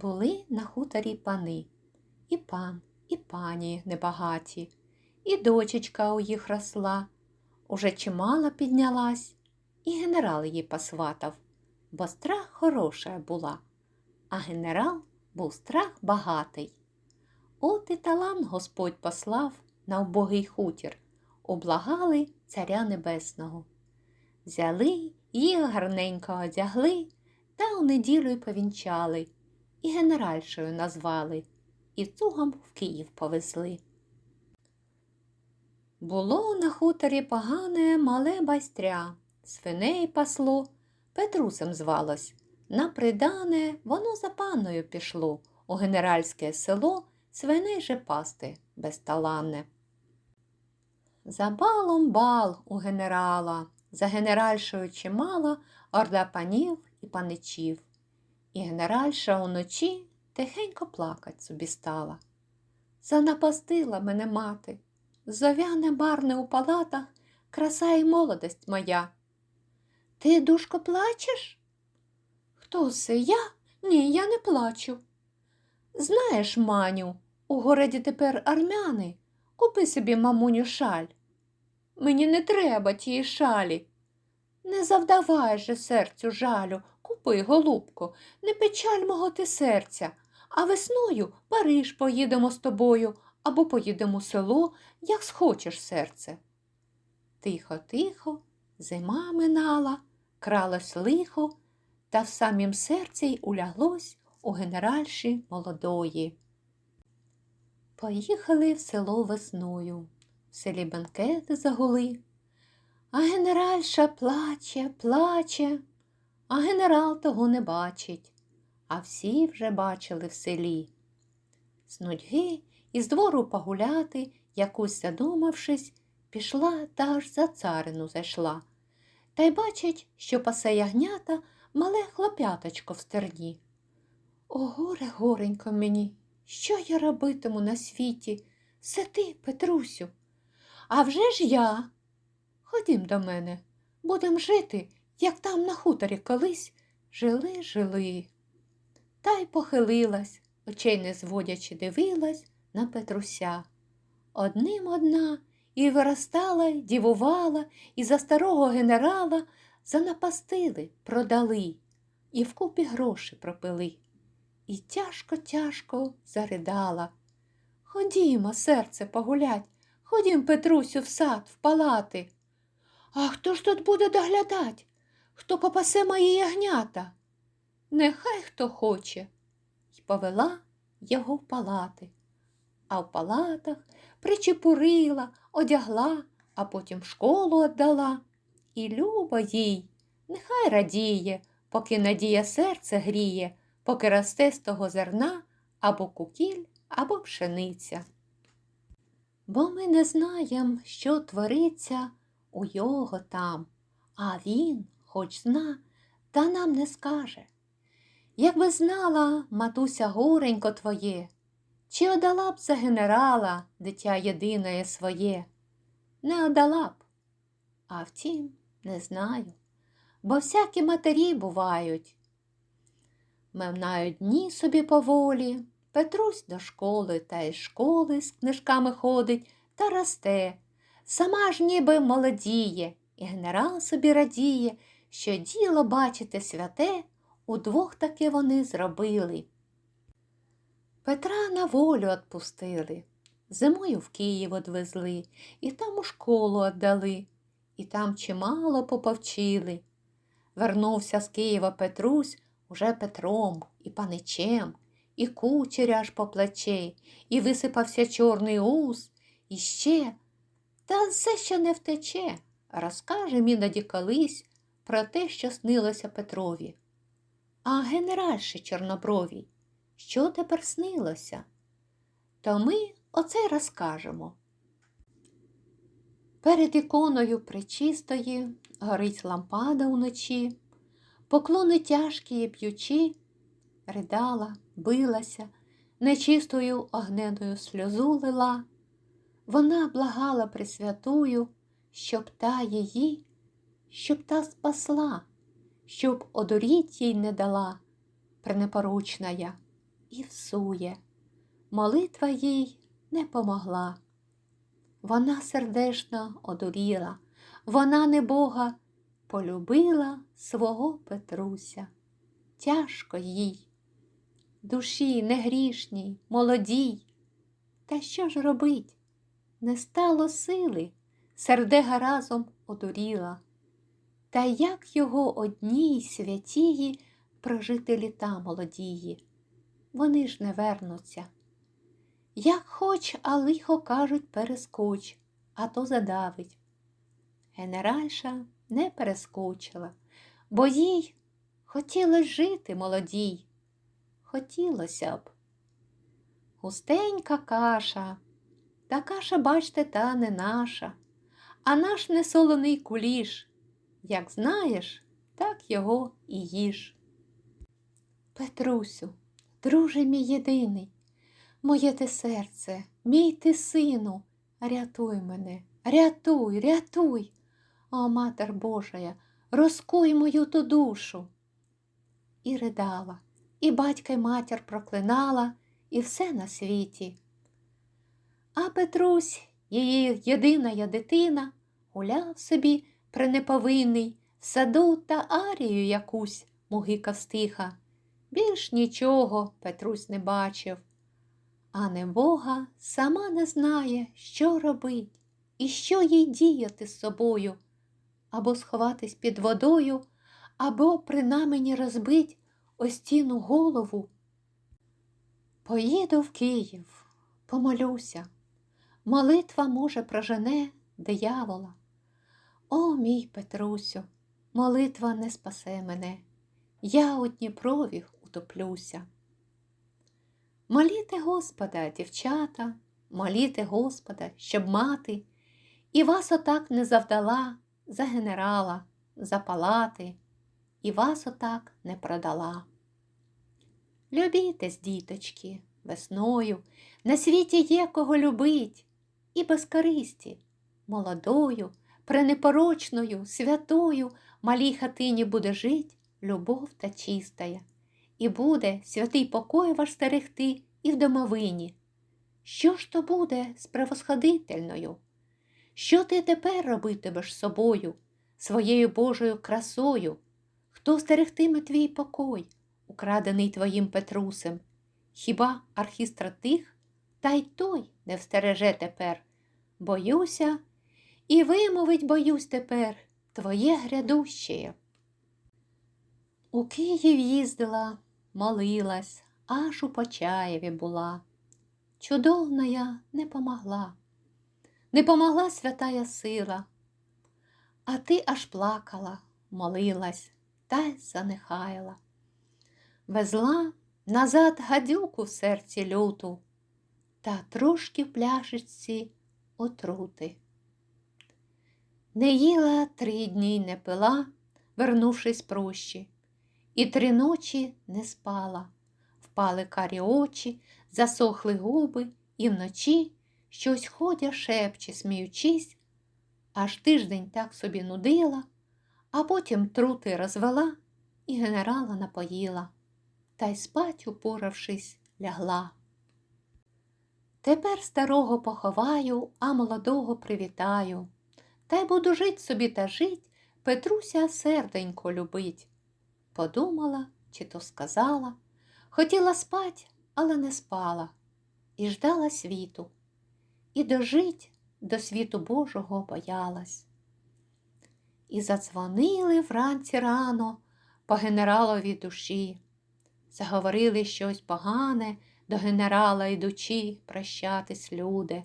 Були на хуторі пани, і пан, і пані небагаті, і дочечка у їх росла, уже чимала піднялась, і генерал її посватав, бо страх хороша була, а генерал був страх багатий. От і талант Господь послав на убогий хутір, облагали царя небесного. Взяли, їх гарненько одягли, та у неділю й повінчали, і генеральшою назвали, і цугом в Київ повезли. Було на хуторі погане мале байстря, свиней пасло, Петрусем звалось. На придане воно за панною пішло у генеральське село свиней же пасти безталанне. За балом бал у генерала, за генеральшою чимала орда панів і паничів. І генеральша уночі тихенько плакать собі стала. Занапастила мене мати, зовяне барне у палатах, краса і молодость моя. Ти, душко, плачеш? Хто це я? Ні, я не плачу. Знаєш, Маню, у городі тепер армяни. Купи собі, мамуню, шаль. Мені не треба тієї шалі. Не завдавай же серцю жалю, купи, голубко, не печаль мого ти серця, а весною Париж поїдемо з тобою або поїдемо у село, як схочеш серце. Тихо, тихо, зима минала, кралось лихо, та в самім серці й уляглось у генеральші молодої. Поїхали в село весною, в селі бенкети загули. А генеральша плаче, плаче, а генерал того не бачить, а всі вже бачили в селі. З нудьги із двору погуляти, якусь задумавшись, пішла та аж за царину зайшла. Та й бачить, що пасе ягнята мале хлоп'яточко в стерні. О, горе, горенько мені, що я робитиму на світі? Це ти, Петрусю. А вже ж я. Ходім до мене, будем жити, як там на хуторі колись жили, жили. Та й похилилась, очей не зводячи, дивилась на Петруся. Одним одна і виростала, й дівувала, і за старого генерала занапастили, продали, і вкупі гроші пропили. І тяжко, тяжко заридала. Ходімо, серце, погулять, ходім, Петрусю, в сад, в палати. А хто ж тут буде доглядать? Хто попасе мої ягнята? Нехай хто хоче. І повела його в палати. А в палатах причепурила, одягла, а потім школу віддала. І люба їй, нехай радіє, поки надія серце гріє, поки росте з того зерна або кукіль, або пшениця. Бо ми не знаєм, що твориться у його там, а він, хоч зна, та нам не скаже. Якби знала, матуся, горенько твоє, чи одала б за генерала дитя єдине своє? Не одала б. А втім, не знаю, бо всякі матері бувають. Мевнають дні собі поволі, Петрусь до школи та й школи з книжками ходить та росте. Сама ж ніби молодіє, і генерал собі радіє, що діло, бачите, святе, удвох таки вони зробили. Петра на волю отпустили, зимою в Київ одвезли, і там у школу віддали, і там чимало поповчили. Вернувся з Києва Петрусь уже Петром і паничем, і кучеря аж по плече, і висипався чорний ус, і ще, та все ще не втече, розкаже іноді колись про те, що снилося Петрові. А генеральше Чорнобровій, що тепер снилося? То ми оце й розкажемо. Перед іконою причистої горить лампада уночі, поклони тяжкі і п'ючі, ридала, билася, нечистою огненою сльозу лила. Вона благала Пресвятую, щоб та її, щоб та спасла, щоб одуріть їй не дала, пренепоручна я. і всує. Молитва їй не помогла. Вона сердечно одуріла, вона не Бога полюбила свого Петруся. Тяжко їй, душі негрішній, молодій. Та що ж робить? Не стало сили, сердега разом одуріла. Та як його одній святії прожити літа молодії? Вони ж не вернуться. Як хоч, а лихо кажуть, перескоч, а то задавить. Генеральша не перескочила, бо їй хотілося жити молодій. Хотілося б. Густенька каша, та каша, бачте, та не наша, а наш несолений куліш. Як знаєш, так його і їж. Петрусю, друже мій єдиний, моє ти серце, мій ти сину, рятуй мене, рятуй, рятуй. О, Матер Божая, розкуй мою ту душу. І ридала, і батька й матір проклинала, і все на світі. А Петрусь, її єдина дитина, гуляв собі пренеповинний, саду та арію якусь мугика стиха. Більш нічого Петрусь не бачив, а не Бога сама не знає, що робить і що їй діяти з собою, або сховатись під водою, або при намені розбить о стіну голову. Поїду в Київ, помолюся, молитва, може, прожене диявола. О, мій Петрусю, молитва не спасе мене, я у Дніпрові утоплюся. Моліте Господа, дівчата, моліте Господа, щоб мати, і вас отак не завдала за генерала, за палати, і вас отак не продала. Любітесь, діточки, весною, на світі є кого любить, і без користі, молодою, пренепорочною, святою малій хатині буде жить любов та чистая, і буде святий покой ваш стерегти і в домовині. Що ж то буде з превосходительною? Що ти тепер робитимеш собою, своєю Божою красою? Хто стерегтиме твій покой, украдений твоїм Петрусем? Хіба архістратих? Та й той не встереже тепер. Боюся, і вимовить, боюсь тепер, твоє грядуще. У Київ їздила, молилась, аж у Почаєві була. Чудовна я не помогла, не помогла святая сила, а ти аж плакала, молилась та й занехаяла. Везла назад гадюку в серці люту та трошки в пляшечці отрути. Не їла три дні не пила, вернувшись прощі, і три ночі не спала, впали карі очі, засохли губи, і вночі щось ходя шепче, сміючись, аж тиждень так собі нудила, а потім трути розвела і генерала напоїла, та й спать, упоравшись, лягла. Тепер старого поховаю, а молодого привітаю. Та й буду жить собі та жить, Петруся серденько любить. Подумала, чи то сказала, хотіла спать, але не спала, і ждала світу, і дожить до світу Божого боялась. І задзвонили вранці рано по генералові душі, заговорили щось погане до генерала йдучи, прощатись люди.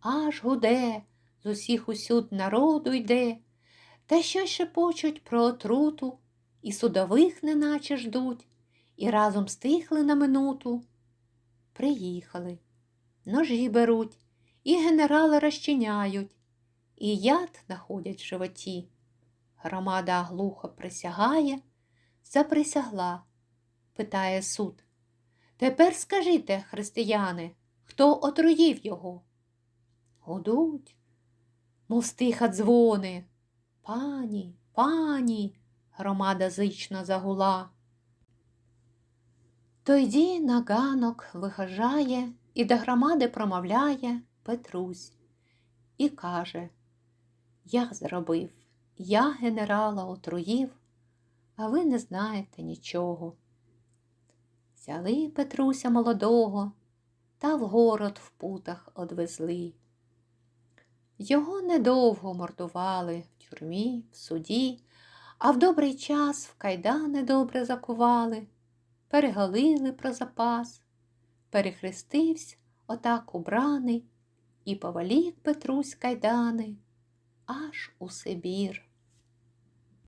Аж гуде, з усіх усюд народу йде, та що шепочуть про отруту, і судових неначе ждуть, і разом стихли на минуту. Приїхали, ножі беруть, і генерали розчиняють, і яд находять в животі. Громада глухо присягає, заприсягла, питає суд. Тепер скажіть, християни, хто отруїв його? Гудуть, мов стиха дзвони. Пані, пані, громада зична загула. Тоді на ганок вихожає і до громади промовляє Петрусь і каже Я зробив, я генерала отруїв, а ви не знаєте нічого. Взяли Петруся молодого та в город в путах одвезли. Його недовго мордували в тюрмі, в суді, а в добрий час в кайдани добре закували, перегалили про запас, перехрестився отак убраний, і повалік Петрусь кайдани аж у Сибір.